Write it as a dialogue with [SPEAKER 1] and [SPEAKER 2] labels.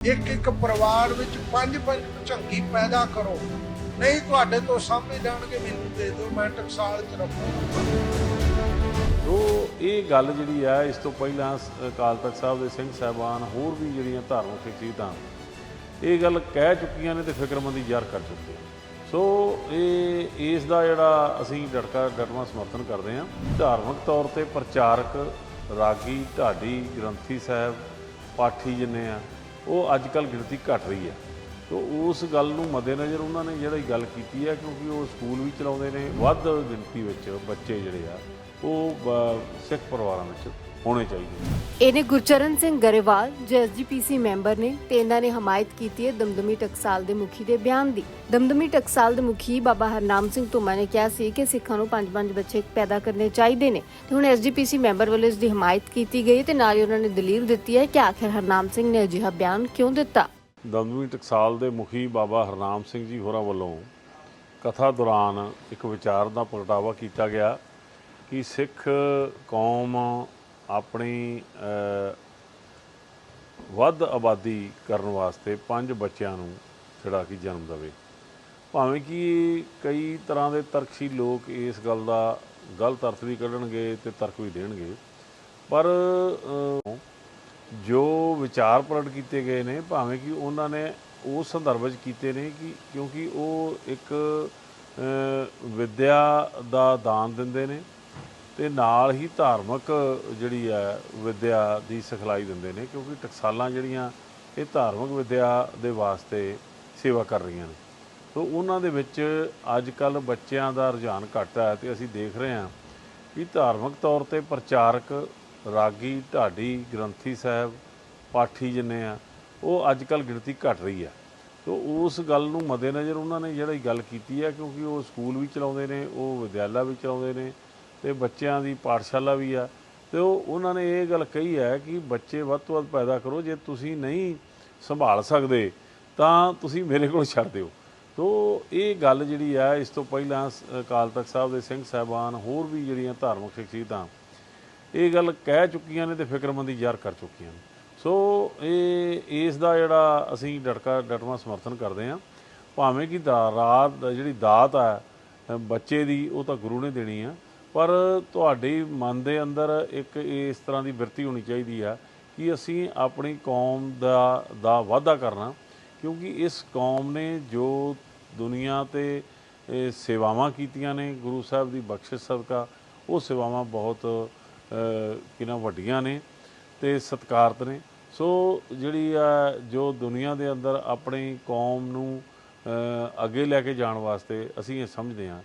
[SPEAKER 1] ਇੱਕ ਇੱਕ ਪਰਿਵਾਰ ਵਿੱਚ ਪੰਜ ਪੰਜ ਝੰਗੀ ਪੈਦਾ ਕਰੋ। ਨਹੀਂ ਤੁਹਾਡੇ ਤੋਂ ਸਾਹਮਣੇ ਜਾਣਗੇ ਮੈਨੂੰ ਦੇ ਦਿਓ, ਮੈਂ ਟਕਸਾਲ ਚ ਰੱਖੂੰਗਾ
[SPEAKER 2] ਸੋ ਇਹ ਗੱਲ ਜਿਹੜੀ ਆ, ਇਸ ਤੋਂ ਪਹਿਲਾਂ ਅਕਾਲ ਤਖਤ ਸਾਹਿਬ ਦੇ ਸਿੰਘ ਸਾਹਿਬਾਨ ਹੋਰ ਵੀ ਜਿਹੜੀਆਂ ਧਾਰਮਿਕ ਸ਼ਖਸੀਅਤਾਂ ਇਹ ਗੱਲ ਕਹਿ ਚੁੱਕੀਆਂ ਨੇ ਤੇ ਫਿਕਰਮੰਦੀ ਜ਼ਾਹਰ ਕਰ ਚੁੱਕੇ ਸੋ ਇਹ, ਇਸ ਦਾ ਜਿਹੜਾ ਅਸੀਂ ਡਟਕਾ ਡਟਵਾ ਸਮਰਥਨ ਕਰਦੇ ਹਾਂ, ਧਾਰਮਿਕ ਤੌਰ ਤੇ ਪ੍ਰਚਾਰਕ ਰਾਗੀ ਢਾਡੀ ਗ੍ਰੰਥੀ ਸਾਹਿਬ ਪਾਠੀ ਜਿੰਨੇ ਆ ਉਹ ਅੱਜ ਕੱਲ ਗਿਣਤੀ ਘਟ ਰਹੀ ਹੈ। ਤੋ ਉਸ ਗੱਲ ਨੂੰ ਮੱਦੇਨਜ਼ਰ ਉਹਨਾਂ ਨੇ ਜਿਹੜਾ ਗੱਲ ਕੀਤੀ ਹੈ, ਕਿਉਂਕਿ ਉਹ ਸਕੂਲ ਵੀ ਚਲਾਉਂਦੇ ਨੇ, ਵੱਧ ਗਿਣਤੀ ਵਿੱਚ ਬੱਚੇ ਜਿਹੜੇ ਆ, ਉਹ ਸਿੱਖ ਪਰਿਵਾਰਾਂ ਵਿੱਚ ਹੋਣੇ ਚਾਹੀਦੇ।
[SPEAKER 3] ਇਹਨੇ ਗੁਰਚਰਨ ਸਿੰਘ ਗਰੇਵਾਲ ਜੋ ਐਸਜੀਪੀਸੀ ਮੈਂਬਰ ਨੇ ਤੇ ਇਹਨਾਂ ਨੇ ਹਮਾਇਤ ਕੀਤੀ ਹੈ ਦਮਦਮੀ ਟਕਸਾਲ ਦੇ ਮੁਖੀ ਦੇ ਬਿਆਨ ਦੀ। ਦਮਦਮੀ ਟਕਸਾਲ ਦੇ ਮੁਖੀ ਬਾਬਾ ਹਰਨਾਮ ਸਿੰਘ ਧੁਮਾ ਨੇ ਕਿਹਾ ਸੀ ਕਿ ਸਿੱਖਾਂ ਨੂੰ ਪੰਜ ਪੰਜ ਬੱਚੇ ਪੈਦਾ ਕਰਨੇ ਚਾਹੀਦੇ ਨੇ। ਤੇ ਹੁਣ ਐਸਜੀਪੀਸੀ ਮੈਂਬਰ ਵੱਲੋਂ ਇਸ ਦੀ ਹਮਾਇਤ ਕੀਤੀ ਗਈ ਤੇ ਨਾਲ ਹੀ ਉਹਨਾਂ ਨੇ ਦਲੀਲ ਦਿੱਤੀ ਹੈ ਕਿ ਆਖਿਰ ਹਰਨਾਮ ਸਿੰਘ ਨੇ ਅਜਿਹਾ ਬਿਆਨ ਕਿਉਂ ਦਿੱਤਾ?
[SPEAKER 2] ਦਮਦਮੀ ਟਕਸਾਲ ਦੇ ਮੁਖੀ ਬਾਬਾ ਹਰਨਾਮ ਸਿੰਘ ਜੀ ਹੋਰਾਂ ਵੱਲੋਂ ਕਥਾ ਦੌਰਾਨ ਇੱਕ ਵਿਚਾਰ ਦਾ ਪ੍ਰਗਟਾਵਾ ਕੀਤਾ ਗਿਆ ਕਿ ਸਿੱਖ ਕੌਮ ਆਪਣੀ ਵੱਧ ਆਬਾਦੀ ਕਰਨ ਵਾਸਤੇ ਪੰਜ ਬੱਚਿਆਂ ਨੂੰ ਜਿਹੜਾ ਕਿ ਜਨਮ ਦੇਵੇ। ਭਾਵੇਂ ਕਿ ਕਈ ਤਰ੍ਹਾਂ ਦੇ ਤਰਕਸ਼ੀ ਲੋਕ ਇਸ ਗੱਲ ਦਾ ਗਲਤ ਅਰਥ ਵੀ ਕੱਢਣਗੇ ਤੇ ਤਰਕ ਵੀ ਦੇਣਗੇ ਪਰ ਜੋ ਵਿਚਾਰ ਪ੍ਰਗਟ ਕੀਤੇ ਗਏ ਨੇ ਭਾਵੇਂ ਕਿ ਉਹਨਾਂ ਨੇ ਉਸ ਸੰਦਰਭ ਵਿੱਚ ਕੀਤੇ ਨੇ ਕਿ ਕਿਉਂਕਿ ਉਹ ਇੱਕ ਅ, ਵਿਦਿਆ ਦਾ ਦਾਨ ਦਿੰਦੇ ਨੇ ਤੇ ਨਾਲ ਹੀ ਧਾਰਮਿਕ ਜਿਹੜੀ ਹੈ ਵਿਦਿਆ ਦੀ ਸਿਖਲਾਈ ਦਿੰਦੇ ਨੇ, ਕਿਉਂਕਿ ਟਕਸਾਲਾਂ ਜਿਹੜੀਆਂ ਇਹ ਧਾਰਮਿਕ ਵਿਦਿਆ ਦੇ ਵਾਸਤੇ ਸੇਵਾ ਕਰ ਰਹੀਆਂ ਨੇ। ਸੋ ਉਹਨਾਂ ਦੇ ਵਿੱਚ ਅੱਜ ਕੱਲ ਬੱਚਿਆਂ ਦਾ ਰੁਝਾਨ ਘੱਟ ਹੈ ਤੇ ਅਸੀਂ ਦੇਖ ਰਹੇ ਹਾਂ ਕਿ ਧਾਰਮਿਕ ਤੌਰ ਤੇ ਪ੍ਰਚਾਰਕ ਰਾਗੀ ਢਾਡੀ ਗ੍ਰੰਥੀ ਸਾਹਿਬ, ਪਾਠੀ ਜਿੰਨੇ ਆ, ਉਹ ਅੱਜ ਕੱਲ ਗਿਣਤੀ ਘਟ ਰਹੀ ਹੈ। ਤੋ ਉਸ ਗੱਲ ਨੂੰ ਮੱਦੇਨਜ਼ਰ ਉਹਨਾਂ ਨੇ ਜਿਹੜਾ ਗੱਲ ਕੀਤੀ ਹੈ, ਕਿਉਂਕਿ ਉਹ ਸਕੂਲ ਵੀ ਚਲਾਉਂਦੇ ਨੇ, ਉਹ ਵਿਦਿਆਲਾ ਵੀ ਚਲਾਉਂਦੇ ਨੇ ਤੇ ਬੱਚਿਆਂ ਦੀ ਪਾਠਸ਼ਾਲਾ ਵੀ ਆ। ਤੇ ਉਹ, ਉਹਨਾਂ ਨੇ ਇਹ ਗੱਲ ਕਹੀ ਹੈ ਕਿ ਬੱਚੇ ਵੱਧ ਤੋਂ ਵੱਧ ਪੈਦਾ ਕਰੋ, ਜੇ ਤੁਸੀਂ ਨਹੀਂ ਸੰਭਾਲ ਸਕਦੇ, ਤਾਂ ਤੁਸੀਂ ਮੇਰੇ ਕੋਲ ਛੱਡ ਦਿਓ। ਤੋ ਇਹ ਗੱਲ ਜਿਹੜੀ ਆ, ਇਸ ਤੋਂ ਪਹਿਲਾਂ ਸ- ਅਕਾਲ ਤਖਤ ਸਾਹਿਬ ਦੇ ਸਿੰਘ ਸਾਹਿਬਾਨ ਹੋਰ ਵੀ ਜਿਹੜੀਆਂ ਧਾਰਮਿਕ ਸ਼ਖਸੀਅਤਾਂ, ਇਹ ਗੱਲ ਕਹਿ ਚੁੱਕੀਆਂ ਨੇ ਤੇ ਫਿਕਰਮੰਦੀ ਜ਼ਾਹਰ ਕਰ ਚੁੱਕੀਆਂ ਨੇ। ਸੋ ਇਹ, ਇਸ ਦਾ ਜਿਹੜਾ ਅਸੀਂ ਡਟਕਾ, ਡਟਵਾ ਸਮਰਥਨ ਕਰਦੇ ਹਾਂ, ਭਾਵੇਂ ਕਿ ਦਾ- ਰਾਤ ਦਾ ਜਿਹੜੀ ਦਾਤ ਆ, ਬੱਚੇ ਦੀ, ਉਹ ਤਾਂ ਗੁਰੂ ਨੇ ਦੇਣੀ ਆ। ਪਰ ਤੁਹਾਡੇ ਮਨ ਦੇ ਅੰਦਰ ਇੱਕ ਇਸ ਤਰ੍ਹਾਂ ਦੀ ਬਿਰਤੀ ਹੋਣੀ ਚਾਹੀਦੀ ਆ ਕਿ ਅਸੀਂ ਆਪਣੀ ਕੌਮ ਦਾ ਦਾ ਵਾਅਦਾ ਕਰਨਾ, ਕਿਉਂਕਿ ਇਸ ਕੌਮ ਨੇ ਜੋ ਦੁਨੀਆ ਤੇ ਸੇਵਾਵਾਂ ਕੀਤੀਆਂ ਨੇ, ਗੁਰੂ ਸਾਹਿਬ ਦੀ ਬਖਸ਼ਿਸ਼ ਸਦਕਾ, ਉਹ ਸੇਵਾਵਾਂ ਬਹੁਤ ਕਿਨਾਂ ਵੱਡੀਆਂ ਨੇ ਤੇ ਸਤਿਕਾਰਤ ਨੇ। ਸੋ ਜਿਹੜੀ ਆ, ਜੋ ਦੁਨੀਆ ਦੇ ਅੰਦਰ ਆਪਣੀ ਕੌਮ ਨੂੰ ਅੱਗੇ ਲੈ ਕੇ ਜਾਣ ਵਾਸਤੇ ਅਸੀਂ ਇਹ ਸਮਝਦੇ ਹਾਂ।